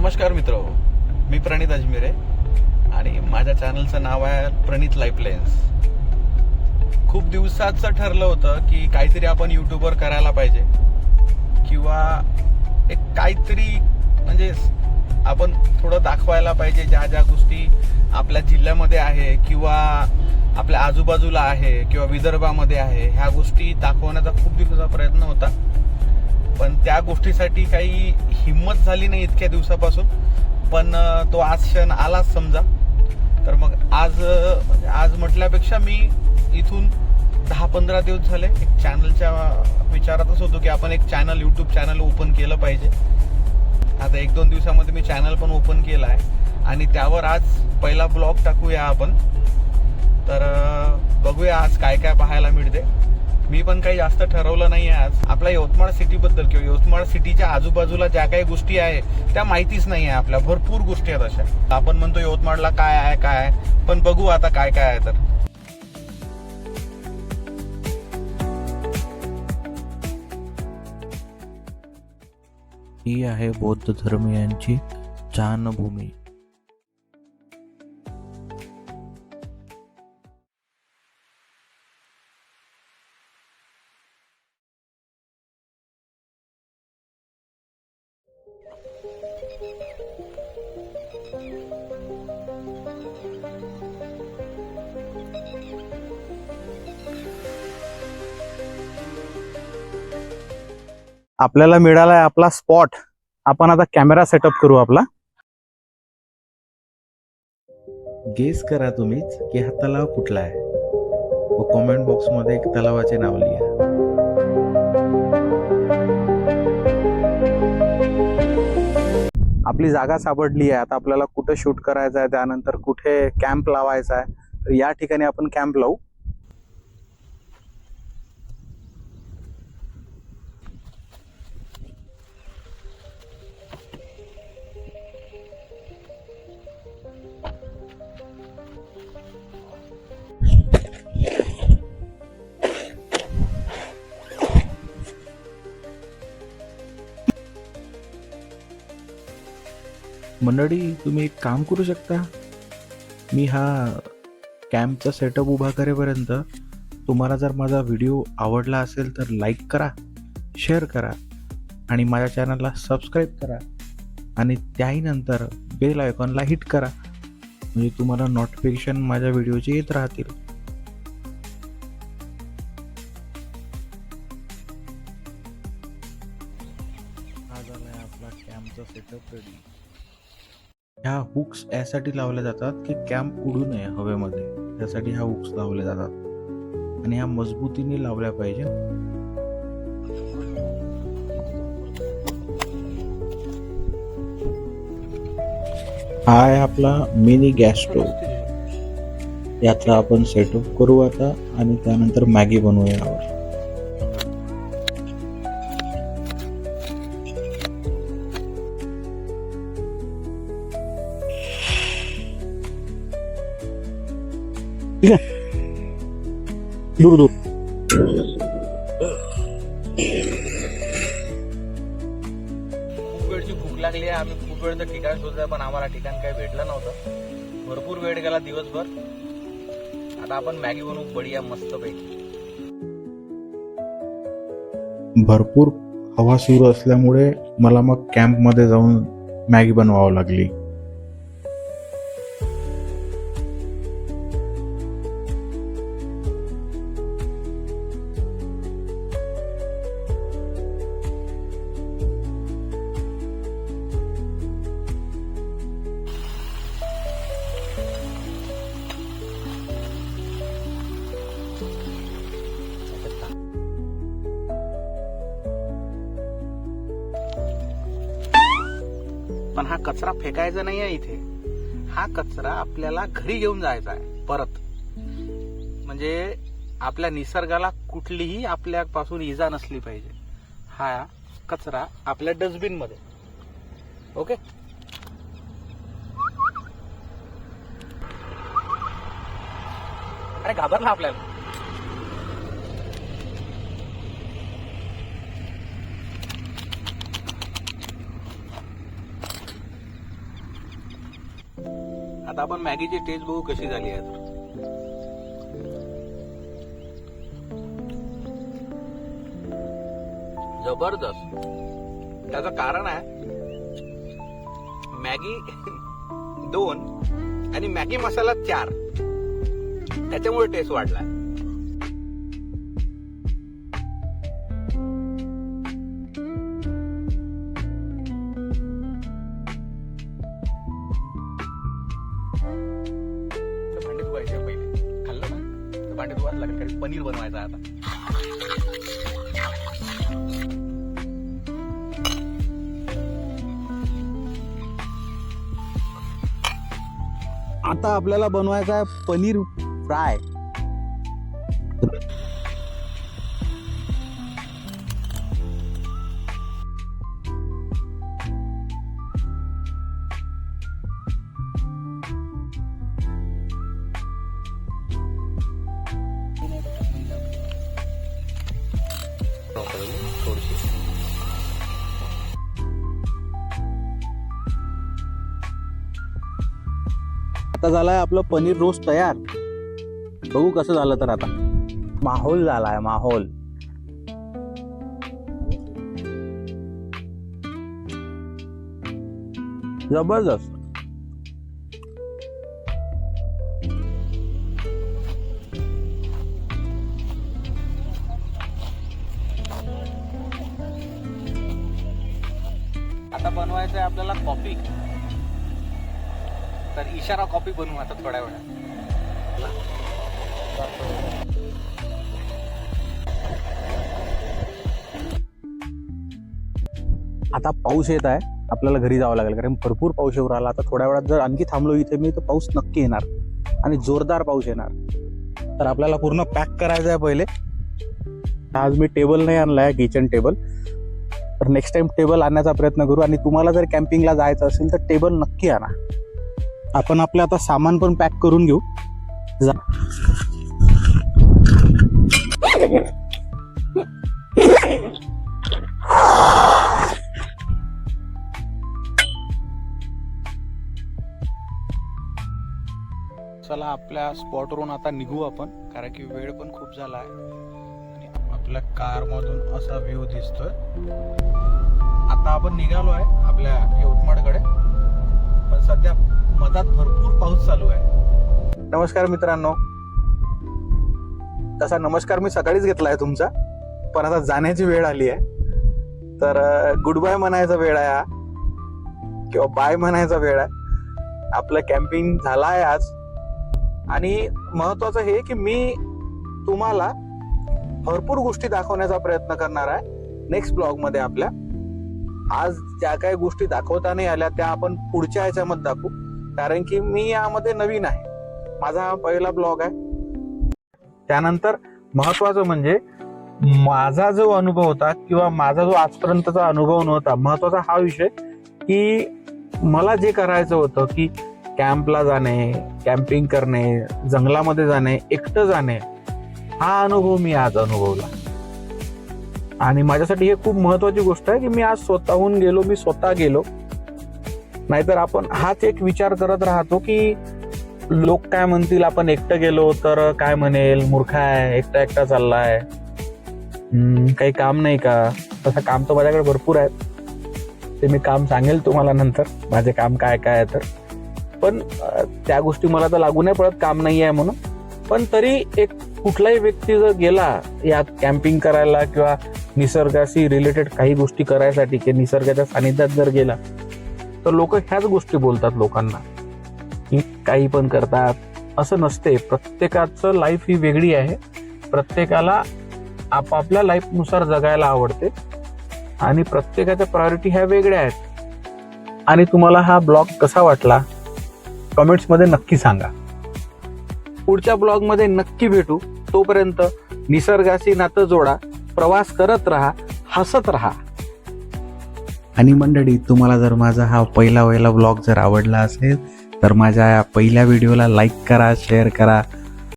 नमस्कार मित्र मी प्रणित अजमेरे आणि माझ्या चॅनलचं नाव आहे प्रणित लाईफलाईन्स खूप दिवसाचं ठरलं होतं की काहीतरी आपण यूट्यूबवर करायला पाहिजे किंवा एक काहीतरी म्हणजे आपण थोडं दाखवायला पाहिजे ज्या ज्या गोष्टी आपल्या जिल्ह्यामध्ये आहे किंवा आपल्या आजूबाजूला आहे किंवा विदर्भामध्ये आहे ह्या गोष्टी दाखवण्याचा खूप दिवसाचा प्रयत्न होता. पण त्या गोष्टीसाठी काही हिंमत झाली नाही इतक्या दिवसापासून. पण तो आज क्षण आलाच समजा. तर मग आज म्हणजे आज म्हटल्यापेक्षा मी इथून दहा पंधरा दिवस झाले एक चॅनलच्या विचारातच होतो की आपण एक चॅनल यूट्यूब चॅनल ओपन केलं पाहिजे. आता एक दोन दिवसामध्ये मी चॅनल पण ओपन केलं आहे. आणि त्यावर आज पहिला ब्लॉग टाकूया आपण. तर बघूया आज काय काय पाहायला मिळते. मी पण काही जास्त ठरवलं नाही आज. आपल्या यवतमाळ सिटीबद्दल किंवा यवतमाळ सिटीच्या आजूबाजूला ज्या काही गोष्टी आहे त्या माहितीच नाही आहे आपल्या. भरपूर गोष्टी आहेत अशा. आपण म्हणतो यवतमाळला काय आहे काय आहे. पण बघू आता काय काय आहे तर. ही आहे बौद्ध धर्मियांची चानभूमी आपल्याला मिळालाय आपला स्पॉट आपण आता कॅमेरा सेटअप करू आपला. गेस करा तुम्हीच की हा तलाव कुठला आहे. व कॉमेंट बॉक्समध्ये एक तलावाचे नाव लिहा. आपली जागा सापडली आहे. आता आपल्याला कुठे शूट करायचं आहे त्यानंतर कुठे कॅम्प लावायचा आहे. तर या ठिकाणी आपण कॅम्प लावू. मंडळी तुम्ही एक काम करू शकता. मी हा कॅम्पचा सेटअप उभा करेपर्यंत तुम्हाला जर माझा व्हिडिओ आवडला असेल तर लाईक करा शेअर करा आणि माझ्या चॅनलला सबस्क्राईब करा आणि त्याही नंतर बेल आयकॉनला हिट करा. म्हणजे तुम्हाला नोटिफिकेशन माझ्या व्हिडिओचे येत राहतील. हुक्स यासाठी लावल्या जातात की कॅम्प उडू नये हवेमध्ये. त्यासाठी ह्या हुक्स लावल्या जातात. आणि ह्या मजबूतीने लावल्या पाहिजे. हा आहे आपला मिनी गॅस स्टोव याचा आपण सेटअप करू आता आणि त्यानंतर मॅगी बनवूया. बनवू यावर दूर दूर. खूप वेळची भूक लागली आहे. आम्ही खूप वेळचं ठिकाण शोधलं पण आम्हाला ठिकाण काही भेटलं नव्हतं. भरपूर वेळ गेला दिवसभर. आता आपण मॅगी बनवू बढिया मस्त पैकी भरपूर हवा सुरू असल्यामुळे मला मग कॅम्पमध्ये जाऊन मॅगी बनवावं लागली. पण हा कचरा फेकायचा नाही आहे इथे. हा कचरा आपल्याला घरी घेऊन जायचा आहे परत. म्हणजे आपल्या निसर्गाला कुठलीही आपल्यापासून इजा नसली पाहिजे. हा कचरा आपल्या डस्टबिनमध्ये. ओके अरे घाबरला आपल्याला. आता आपण मॅगीची टेस्ट बघू कशी झाली आहे जबरदस्त. त्याचं कारण आहे मॅगी दोन आणि मॅगी मसाला चार. त्याच्यामुळे टेस्ट वाढला तर भांडे धुवायचे पहिले. खाल्लं ना? तर भांडे धुवायला लागेल. कारण पनीर बनवायचं आता. आता आपल्याला बनवायचा आहे पनीर फ्राय. थोडीशी. आता झालाय आपलं पनीर रोस्ट तयार. बघू कसं झालं तर आता. माहोल झालाय माहोल. जबरदस्त. तर इशारा कॉपी बनवू आता थोड्या वेळात. आता पाऊस येत आहे आपल्याला घरी जावं लागेल कारण भरपूर पाऊस येऊ राहिला. आता थोड्या वेळात जर आणखी थांबलो इथे मी तर पाऊस नक्की येणार. आणि जोरदार पाऊस येणार. तर आपल्याला पूर्ण पॅक करायचं आहे पहिले. आज मी टेबल नाही आणलाय किचन टेबल तर नेक्स्ट टाइम टेबल आणण्याचा प्रयत्न करू. आणि तुम्हाला जर कॅम्पिंगला जायचं असेल तर टेबल नक्की आणा. आपण आपलं आता सामान पण पॅक करून घेऊ. जा. चला आपल्या स्पॉटवरून आता निघू आपण कारण की वेळ पण खूप झाला आहे. आणि आपल्या कारमधून असा व्ह्यू दिसतोय. आता आपण निघालो आहे आपल्या यवतमाळकडे. पण सध्या मधात भरपूर पाऊस चालू आहे. नमस्कार मित्रांनो. तसा नमस्कार मी सकाळीच घेतला आहे तुमचा. पण आता जाण्याची वेळ आली आहे. तर गुड बाय म्हणायचा वेळ आहे हा. किंवा बाय म्हणायचा वेळ आहे. आपलं कॅम्पिंग झालं आहे आज. आणि महत्वाचं हे की मी तुम्हाला भरपूर गोष्टी दाखवण्याचा प्रयत्न करणार आहे. नेक्स्ट ब्लॉगमध्ये आपल्या. आज ज्या काही गोष्टी दाखवता नाही आल्या त्या आपण पुढच्या ह्याच्यामध्ये दाखवू. कारण की मी यामध्ये नवीन आहे. माझा हा पहिला ब्लॉग आहे. त्यानंतर महत्वाचं म्हणजे माझा जो अनुभव होता किंवा माझा जो आजपर्यंतचा अनुभव नव्हता महत्त्वाचा हा विषय की मला जे करायचं होतं की कॅम्पला जाणे कॅम्पिंग करणे जंगलामध्ये जाणे एकटं जाणे हा अनुभव मी आज अनुभवला. आणि माझ्यासाठी हे खूप महत्वाची गोष्ट आहे की मी आज स्वतःहून गेलो मी स्वतः गेलो. नाहीतर आपण हाच एक विचार करत राहतो की लोक काय म्हणतील आपण एकटं गेलो तर काय म्हणेल? मूर्ख आहे एकटा एकटा चाललाय. काही काम नाही का? तसं काम तर माझ्याकडे भरपूर आहे ते मी काम सांगेल तुम्हाला नंतर माझे काम काय काय आहे तर. पण त्या गोष्टी मला तर लागू नाही पडत काम नाही आहे म्हणून. पण तरी एक कुठलाही व्यक्ती जर गेला या कॅम्पिंग करायला किंवा निसर्गाशी रिलेटेड काही गोष्टी करायसाठी की निसर्गाच्या सानिध्यात जर गेला तर लोक ह्याच गोष्टी बोलतात लोकांना की काही पण करतात असं नसते. प्रत्येकाचं लाईफ ही वेगळी आहे. प्रत्येकाला आपापल्या लाईफनुसार जगायला आवडते. आणि प्रत्येकाच्या प्रायोरिटी ह्या वेगळ्या आहेत. आणि तुम्हाला हा ब्लॉग कसा वाटला? कमेंट्समध्ये नक्की सांगा. पुढच्या ब्लॉगमध्ये नक्की भेटू. तोपर्यंत निसर्गाशी नातं जोडा प्रवास करत राहा हसत राहा. आणि मंडळी तुम्हाला जर माझा हा पहिला वहिला ब्लॉग जर आवडला असेल तर माझ्या या पहिल्या व्हिडिओला लाईक करा शेअर करा.